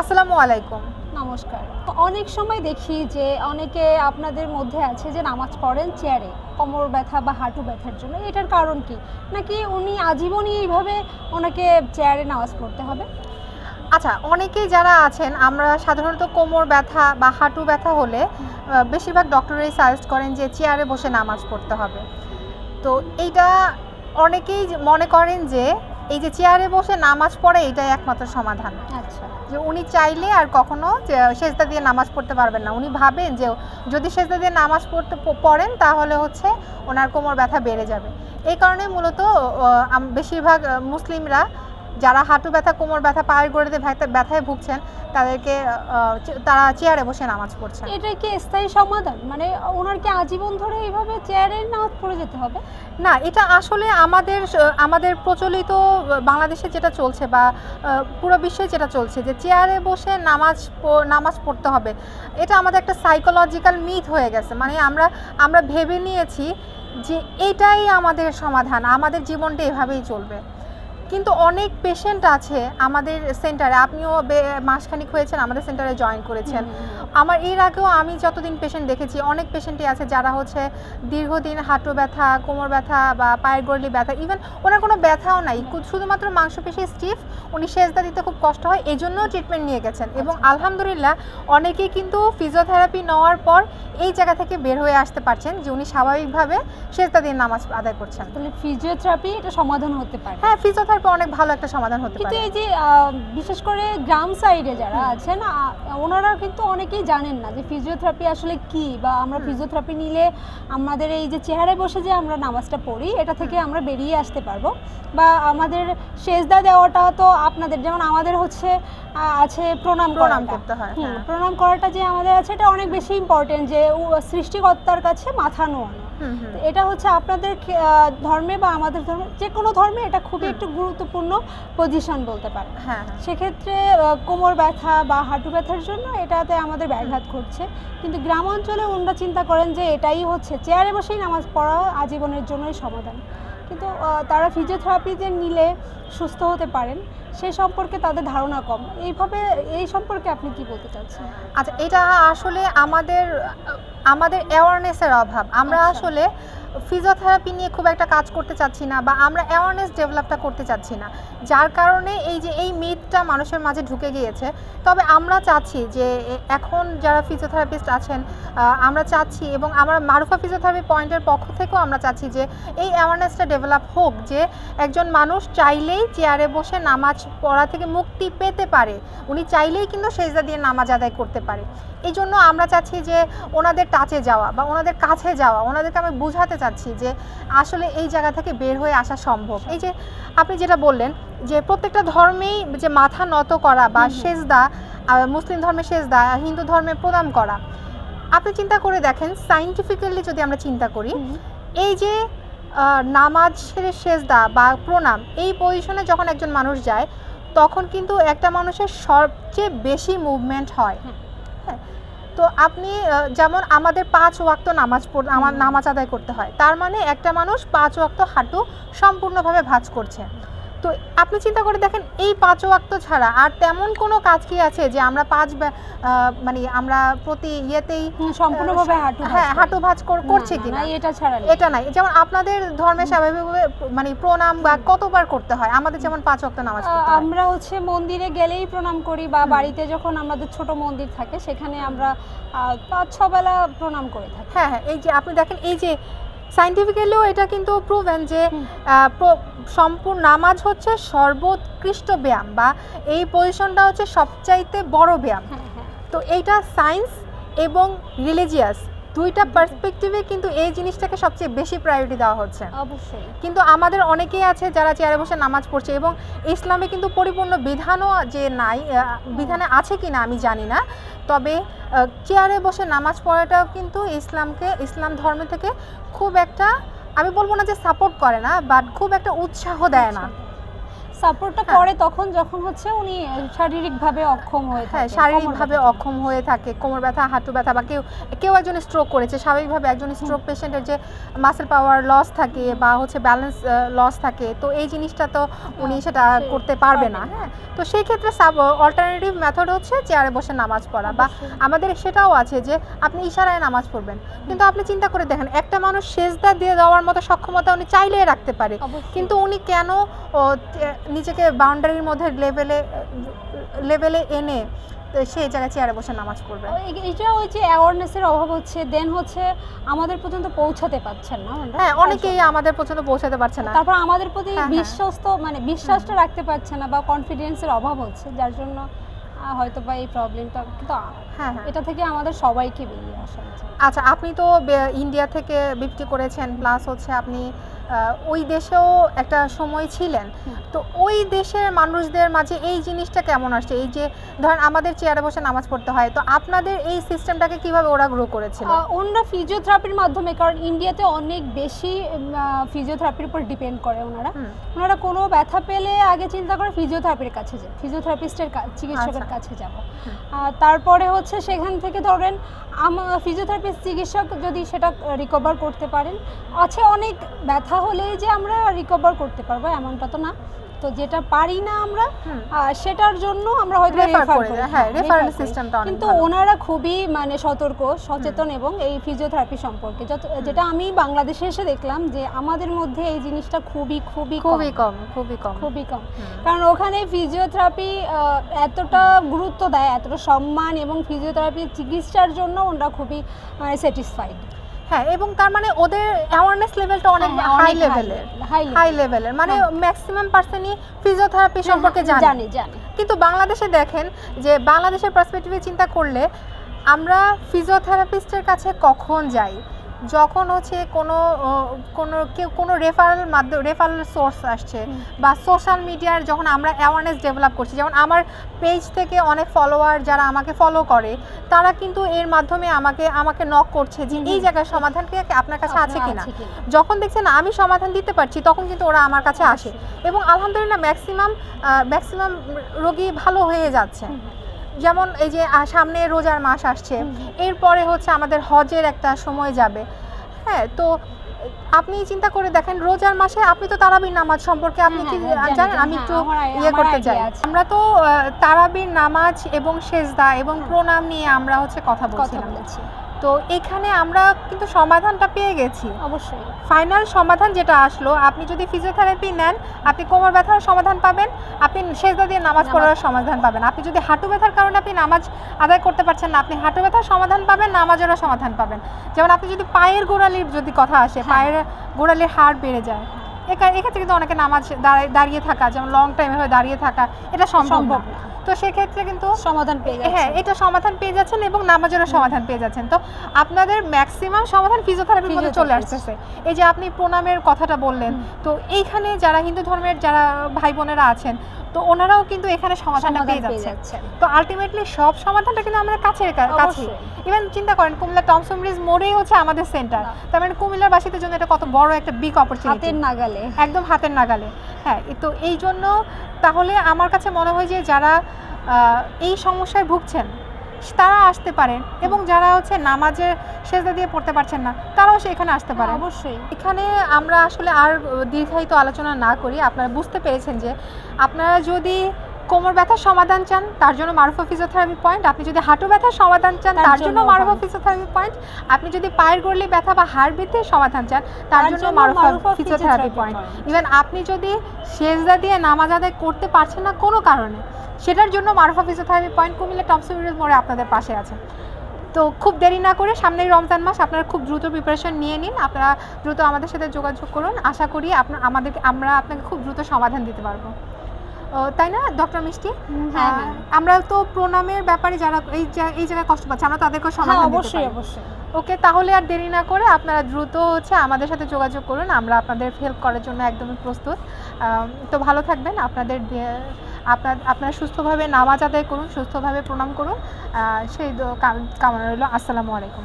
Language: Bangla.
আসসালামু আলাইকুম। নমস্কার। অনেক সময় দেখি যে অনেকে আপনাদের মধ্যে আছে যে নামাজ পড়েন চেয়ারে কোমর ব্যথা বা হাঁটু ব্যথার জন্য। এটার কারণ কি? নাকি উনি আজীবনই এইভাবে ওনাকে চেয়ারে নামাজ পড়তে হবে? আচ্ছা অনেকেই যারা আছেন আমরা সাধারণত কোমর ব্যথা বা হাঁটু ব্যথা হলে বেশিরভাগ ডক্টরেই সাজেস্ট করেন যে চেয়ারে বসে নামাজ পড়তে হবে। তো এইটা অনেকেই মনে করেন যে এই যে চেয়ারে বসে নামাজ পড়ে এটাই একমাত্র সমাধান। আচ্ছা। যে উনি চাইলে আর কখনো সেজদা দিয়ে নামাজ পড়তে পারবেন না। উনি ভাবেন যে যদি সেজদা দিয়ে নামাজ পড়তে পড়েন তাহলে হচ্ছে ওনার কোমর ব্যথা বেড়ে যাবে। এই কারণে মূলত বেশিরভাগ মুসলিমরা যারা হাঁটু ব্যথা কোমর ব্যথা পায়ের গোড়াতে ব্যথা- ব্যথায় ভুগছেন তাদেরকে তারা চেয়ারে বসে নামাজ পড়ছেন। এটা কি স্থায়ী সমাধান? মানে ওনার কি আজীবন ধরে এইভাবে চেয়ারে নামাজ পড়ে যেতে হবে? না এটা আসলে আমাদের আমাদের প্রচলিত বাংলাদেশে যেটা চলছে বা পুরো বিশ্বে যেটা চলছে যে চেয়ারে বসে নামাজ নামাজ পড়তে হবে এটা আমাদের একটা সাইকোলজিক্যাল মিথ হয়ে গেছে। মানে আমরা আমরা ভেবে নিয়েছি যে এটাই আমাদের সমাধান আমাদের জীবনটা এভাবেই চলবে। কিন্তু অনেক পেশেন্ট আছে আমাদের সেন্টারে আপনিও মাসখানিক হয়েছেন আমাদের সেন্টারে জয়েন করেছেন। আমার এর আগেও আমি যতদিন পেশেন্ট দেখেছি অনেক পেশেন্টই আছে যারা হচ্ছে দীর্ঘদিন হাঁটু ব্যথা কোমর ব্যথা বা পায়ের গড়লি ব্যথা ইভেন ওনার কোনো ব্যথাও নাই। শুধুমাত্র মাংসপেশি স্টিফ উনি সেজদা দিতে খুব কষ্ট হয় এই জন্যও ট্রিটমেন্ট নিয়ে গেছেন। এবং আলহামদুলিল্লাহ অনেকেই কিন্তু ফিজিওথেরাপি নেওয়ার পর এই জায়গা থেকে বের হয়ে আসতে পারছেন যে উনি স্বাভাবিকভাবে সেজদা দিয়ে নামাজ আদায় করছেন। তাহলে ফিজিওথেরাপি এটা সমাধান হতে পারে। হ্যাঁ ফিজিওথেরাপি অনেক ভালো একটা সমাধান হতে কিন্তু পারে। এই যে বিশেষ করে গ্রাম সাইডে যারা আছেন ওনারা কিন্তু অনেকেই জানেন না যে ফিজিওথেরাপি আসলে কি বা আমরা ফিজিওথেরাপি নিলে আমাদের এই যে চেহারায় বসে যে আমরা নামাজটা পড়ি এটা থেকে আমরা বেরিয়ে আসতে পারব। বা আমাদের সেজদা দেওয়াটা তো আপনাদের যেমন আমাদের হচ্ছে আছে প্রণাম প্রণাম করতে হয় হ্যাঁ। প্রণাম করাটা যে আমাদের আছে এটা অনেক বেশি ইম্পর্টেন্ট যে সৃষ্টিকর্তার কাছে মাথা নোয়ানো। এটা হচ্ছে আপনাদের ধর্মে বা আমাদের ধর্মে যে কোনো ধর্মে এটা খুবই একটু গুরুত্বপূর্ণ পজিশন বলতে পারে হ্যাঁ হ্যাঁ। সেক্ষেত্রে কোমর ব্যথা বা হাঁটু ব্যথার জন্য এটাতে আমাদের ব্যাঘাত ঘটছে। কিন্তু গ্রাম অঞ্চলে ওনারা চিন্তা করেন যে এটাই হচ্ছে চেয়ারে বসেই নামাজ পড়া আজীবনের জন্যই সমাধান। কিন্তু তারা ফিজিওথেরাপি যে নিলে সুস্থ হতে পারেন। সে সম্পর্কে তাদের ধারণা কম। এইভাবে এই সম্পর্কে আপনি কি বলতে চাচ্ছেন? আচ্ছা এটা আসলে আমাদের আমাদের অ্যাওয়ারনেসের অভাব। আমরা আচ্ছা। আসলে ফিজিওথেরাপি নিয়ে খুব একটা কাজ করতে চাচ্ছি না বা আমরা অ্যাওয়ারনেস ডেভেলপটা করতে চাচ্ছি না, যার কারণে এই যে এই মিথটা মানুষের মাঝে ঢুকে গিয়েছে। তবে আমরা চাচ্ছি যে এখন যারা ফিজিওথেরাপিস্ট আছেন আমরা চাচ্ছি এবং আমরা মারুফা ফিজিওথেরাপি পয়েন্টের পক্ষ থেকেও আমরা চাচ্ছি যে এই অ্যাওয়ারনেসটা ডেভেলপ হোক, যে একজন মানুষ চাইলেই চেয়ারে বসে নামাজ পড়া থেকে মুক্তি পেতে পারে। উনি চাইলেই কিন্তু সেজদা দিয়ে নামাজ আদায় করতে পারে। এই জন্য আমরা চাচ্ছি যে ওনাদের টাচে যাওয়া বা ওনাদের কাছে যাওয়া, ওনাদেরকে আমি বোঝাতে চাচ্ছি যে আসলে এই জায়গা থেকে বের হয়ে আসা সম্ভব। এই যে আপনি যেটা বললেন যে প্রত্যেকটা ধর্মেই যে মাথা নত করা বা। সেজদা মুসলিম ধর্মে সেজদা হিন্দু ধর্মে প্রদান করা আপনি চিন্তা করে দেখেন সাইন্টিফিক্যালি যদি আমরা চিন্তা করি এই যে নামাজ সেরে সেজদা বা প্রণাম এই পজিশনে যখন একজন মানুষ যায় তখন কিন্তু একটা মানুষের সবচেয়ে বেশি মুভমেন্ট হয়। হ্যাঁ তো আপনি যেমন আমাদের পাঁচ ওয়াক্ত নামাজ আমার নামাজ আদায় করতে হয়, তার মানে একটা মানুষ পাঁচ ওয়াক্ত হাঁটু সম্পূর্ণভাবে ভাঁজ করছে। তো আপনি চিন্তা করে দেখেন এই পাঁচ ওয়াক্ত ছাড়া আর তেমন কোনো কাজ কি আছে যে আমরা পাঁচ মানে আমরা প্রতি ইয়েতেই সম্পূর্ণভাবে হাঁটু হ্যাঁ। হাঁটু ভাঁজ করছে কি না, এটা ছাড়া এটা নাই। যেমন আপনাদের ধর্মে স্বাভাবিকভাবে মানে প্রণাম বা কতবার করতে হয়? আমাদের যেমন পাঁচ ওয়াক্ত নামাজ হয়। আমরা হচ্ছে মন্দিরে গেলেই প্রণাম করি বা বাড়িতে যখন আমাদের ছোট মন্দির থাকে সেখানে আমরা পাঁচ ছবেলা প্রণাম করে থাকি। হ্যাঁ হ্যাঁ এই যে আপনি দেখেন এই যে সাইন্টিফিক্যালিও এটা কিন্তু প্রুভেন যে সম্পূর্ণ নামাজ হচ্ছে সর্বোৎকৃষ্ট ব্যায়াম বা এই পজিশনটা হচ্ছে সবচাইতে বড় ব্যায়াম। হ্যাঁ হ্যাঁ। তো এইটা সায়েন্স এবং রিলিজিয়াস দুইটা পার্সপেক্টিভে কিন্তু এই জিনিসটাকে সবচেয়ে বেশি প্রায়োরিটি দেওয়া হচ্ছে। অবশ্যই। কিন্তু আমাদের অনেকেই আছে যারা চেয়ারে বসে নামাজ পড়ছে এবং ইসলামে কিন্তু পরিপূর্ণ বিধানও যে নাই বিধানে আছে কি না আমি জানি না। তবে চেয়ারে বসে নামাজ পড়াটাও কিন্তু ইসলামকে ইসলাম ধর্ম থেকে খুব একটা আমি বলব না যে সাপোর্ট করে না বাট খুব একটা উৎসাহ দেয় না। সাপোর্টটা হ্যাঁ। করে তখন যখন হচ্ছে উনি শারীরিকভাবে অক্ষম হয়ে হ্যাঁ থাকে শারীরিকভাবে অক্ষম হয়ে থাকে কোমর ব্যথা হাঁটু ব্যথা বা কেউ কেউ একজন স্ট্রোক করেছে স্বাভাবিকভাবে একজন স্ট্রোক পেশেন্টের যে মাসেল পাওয়ার লস থাকে বা হচ্ছে ব্যালেন্স লস থাকে তো এই জিনিসটা তো উনি সেটা হ্যাঁ, করতে পারবে না হ্যাঁ। তো সেই ক্ষেত্রে সাব অল্টারনেটিভ মেথড হচ্ছে চেয়ারে বসে নামাজ পড়া বা আমাদের সেটাও আছে যে আপনি ইশারায় নামাজ পড়বেন কিন্তু আপনি চিন্তা করে দেখেন একটা মানুষ সেজদা দিয়ে দেওয়ার মতো সক্ষমতা উনি চাইলেই রাখতে পারে কিন্তু উনি কেন নিজেকে বাউন্ডারির মধ্যে লেভেলে লেভেলে এনে সেই জায়গায় চেয়ারে বসে নামাজ পড়বে। এটা ওই যে অ্যাওয়ারনেসের অভাব হচ্ছে দেন হচ্ছে আমাদের পর্যন্ত পৌঁছাতে পারছেন না হ্যাঁ অনেকেই আমাদের পর্যন্ত পৌঁছাতে পারছে না। তারপর আমাদের প্রতি হ্যাঁ, হ্যাঁ। বিশ্বস্ত মানে বিশ্বাসটা রাখতে পারছে না বা কনফিডেন্সের অভাব হচ্ছে যার জন্য হয়তো বা এই প্রবলেমটা কিন্তু হ্যাঁ হ্যাঁ। এটা থেকে আমাদের সবাইকে বেরিয়ে আসা আচ্ছা আপনি তো ইন্ডিয়া থেকে বিফটি করেছেন প্লাস হচ্ছে আপনি ওই দেশেও একটা সময় ছিলেন। তো ওই দেশের মানুষদের মাঝে এই জিনিসটা কেমন আসছে? এই যে ধরেন আমাদের চেয়ারে বসে নামাজ পড়তে হয় তো আপনাদের এই সিস্টেমটাকে কীভাবে ওরা গ্রো করেছিল? ওনারা ফিজিওথেরাপির মাধ্যমে কারণ ইন্ডিয়াতে অনেক বেশি ফিজিওথেরাপির উপর ডিপেন্ড করে ওনারা। ওনারা কোনো ব্যথা পেলে আগে চিন্তা করে ফিজিওথেরাপির কাছে যায় ফিজিওথেরাপিস্টের চিকিৎসকের আচ্ছা। কাছে যাব। তারপরে হচ্ছে সেখান থেকে ধরেন ফিজিওথেরাপিস্ট চিকিৎসক যদি সেটা রিকভার করতে পারেন আছে অনেক ব্যথা হলেই যে আমরা রিকভার করতে পারব এমনটা তো না। তো যেটা পারি না আমরা সেটার জন্য আমরা হয়তো রেফার করি হ্যাঁ, referral করি। systemটা অনেক কিন্তু ওনারা খুবই মানে সতর্ক সচেতন এবং এই ফিজিওথেরাপি সম্পর্কে। যেটা আমি বাংলাদেশে এসে দেখলাম যে আমাদের মধ্যে এই জিনিসটা খুবই খুবই খুবই কম খুবই কম। খুবই কম। কারণ ওখানে ফিজিওথেরাপি এতটা গুরুত্ব দেয় এতটা সম্মান এবং ফিজিওথেরাপি চিকিৎসার জন্য ওনারা খুবই মানে স্যাটিসফাইড হ্যাঁ এবং তার মানে ওদের অ্যাওয়ারনেস লেভেলটা অনেক হাই লেভেলের হাই লেভেলের মানে হ্যাঁ। ম্যাক্সিমাম পার্সনই ফিজিওথেরাপি সম্পর্কে জানে। জানে জানে। কিন্তু বাংলাদেশে দেখেন যে বাংলাদেশের পার্সপেক্টিভে চিন্তা করলে আমরা ফিজিওথেরাপিস্টের কাছে কখন যাই? যখন হচ্ছে কোনো কোনো কেউ কোনো রেফারেল মাধ্যম রেফারেল সোর্স আসছে বা সোশ্যাল মিডিয়ার যখন আমরা অ্যাওয়ারনেস ডেভেলপ করছি যেমন আমার পেজ থেকে অনেক ফলোয়ার যারা আমাকে ফলো করে তারা কিন্তু এর মাধ্যমে আমাকে আমাকে নক করছে যে এই হুম। জায়গার সমাধান কি আপনার কাছে আছে কিনা? যখন দেখছেন আমি সমাধান দিতে পারছি তখন কিন্তু ওরা আমার কাছে আসে এবং আলহামদুলিল্লাহ ম্যাক্সিমাম ম্যাক্সিমাম রোগী ভালো হয়ে যাচ্ছে। যেমন এই যে সামনে রোজার মাস আসছে এরপরে হচ্ছে আমাদের হজের একটা সময় যাবে। হ্যাঁ তো আপনি চিন্তা করে দেখেন রোজার মাসে আপনি তো তারাবির নামাজ সম্পর্কে আপনি হ্যাঁ, কি হ্যাঁ, জানেন? আমি হ্যাঁ, একটু ইয়ে করতে চাই। আমরা তো তারাবির নামাজ এবং সেজদা এবং প্রণাম নিয়ে আমরা হচ্ছে কথা বলছিলাম। বলেছি। তো এখানে আমরা কিন্তু সমাধানটা পেয়ে গেছি। অবশ্যই। ফাইনাল সমাধান যেটা আসলো আপনি যদি ফিজিওথেরাপি নেন আপনি কোমর ব্যথার সমাধান পাবেন আপনি সেজদা দিয়ে নামাজ পড়ার সমাধান পাবেন। আপনি যদি হাঁটু ব্যথার কারণে আপনি নামাজ আদায় করতে পারছেন না আপনি হাঁটু ব্যথার সমাধান পাবেন নামাজেরও সমাধান পাবেন। যেমন আপনি যদি পায়ের গোড়ালির যদি কথা আসে হ্যাঁ। পায়ের গোড়ালির হাড় বেড়ে যায় এক্ষেত্রে কিন্তু অনেকে নামাজ দাঁড়ায়- দাঁড়িয়ে থাকা যেমন লং টাইম এভাবে দাঁড়িয়ে থাকা এটা সম্ভব। তো সেক্ষেত্রে কিন্তু সমাধান পেয়ে হ্যাঁ এটা সমাধান পেয়ে যাচ্ছেন এবং নামাজেরও সমাধান পেয়ে যাচ্ছেন। তো আপনাদের ম্যাক্সিমাম সমাধান ফিজিওথেরাপির মধ্যে চলে। আসতেছে। এই যে আপনি প্রণামের কথাটা বললেন তো এইখানে যারা হিন্দু ধর্মের যারা ভাই বোনেরা আছেন তো ওনারাও কিন্তু এখানে সমাধানটা সমাধান পেয়ে যাচ্ছে তো আলটিমেটলি সব সমাধানটা কিন্তু আমাদের কাছের কাছে ইভেন চিন্তা করেন কুমিল্লা টমসন ব্রিজ মোড়েই হচ্ছে আমাদের সেন্টার তার মানে কুমিল্লার বাসীদের জন্য এটা কত বড় একটা বিগ অপরচুনিটি হাতের নাগালে। একদম হাতের নাগালে। হ্যাঁ তো এই জন্য তাহলে আমার কাছে মনে হয় যে যারা এই সমস্যায় ভুগছেন তারা আসতে পারেন এবং যারা হচ্ছে নামাজের সেজদা দিয়ে পড়তে পারছেন না তারাও সেখানে আসতে পারে অবশ্যই। এখানে আমরা আসলে আর দীর্ঘায়িত আলোচনা না করি আপনারা বুঝতে পেরেছেন যে আপনারা যদি কোমর ব্যথার সমাধান চান তার জন্য মারুফা ফিজিওথেরাপি পয়েন্ট আপনি যদি হাঁটু ব্যথার সমাধান চান তার জন্য মারুফা ফিজিওথেরাপি পয়েন্ট আপনি যদি পায়ের গড়লি ব্যথা বা হাড় বৃদ্ধির সমাধান চান তার জন্য মারুফা ফিজিওথেরাপি পয়েন্ট। ইভেন আপনি যদি সেজদা দিয়ে নামাজ আদায় করতে পারছেন না কোনো কারণে সেটার জন্য Marufa physiotherapy point Cumilla Thomson মোড়ে আপনাদের পাশে আছে। তো খুব দেরি না করে সামনেই রমজান মাস আপনারা খুব দ্রুত প্রিপারেশন নিয়ে নিন আপনারা দ্রুত আমাদের সাথে যোগাযোগ করুন। আশা করি আপনার আমাদেরকে আমরা আপনাকে খুব দ্রুত সমাধান দিতে পারব। তাই না ডক্টর মিষ্টি? হ্যাঁ, হ্যাঁ। আমরা তো প্রণামের ব্যাপারে যারা এই এই জায়গায় কষ্ট পাচ্ছে আমরা তাদেরকেও হ্যাঁ সমাধান অবশ্যই অবশ্যই। ওকে তাহলে আর দেরি না করে আপনারা দ্রুত হচ্ছে আমাদের সাথে যোগাযোগ করুন আমরা আপনাদের হেল্প করার জন্য একদমই প্রস্তুত। তো ভালো থাকবেন আপনাদের আপনার আপনারা সুস্থভাবে নামাজ আদায় করুন সুস্থভাবে প্রণাম করুন। সেই কামনা রইল। আসসালামু আলাইকুম।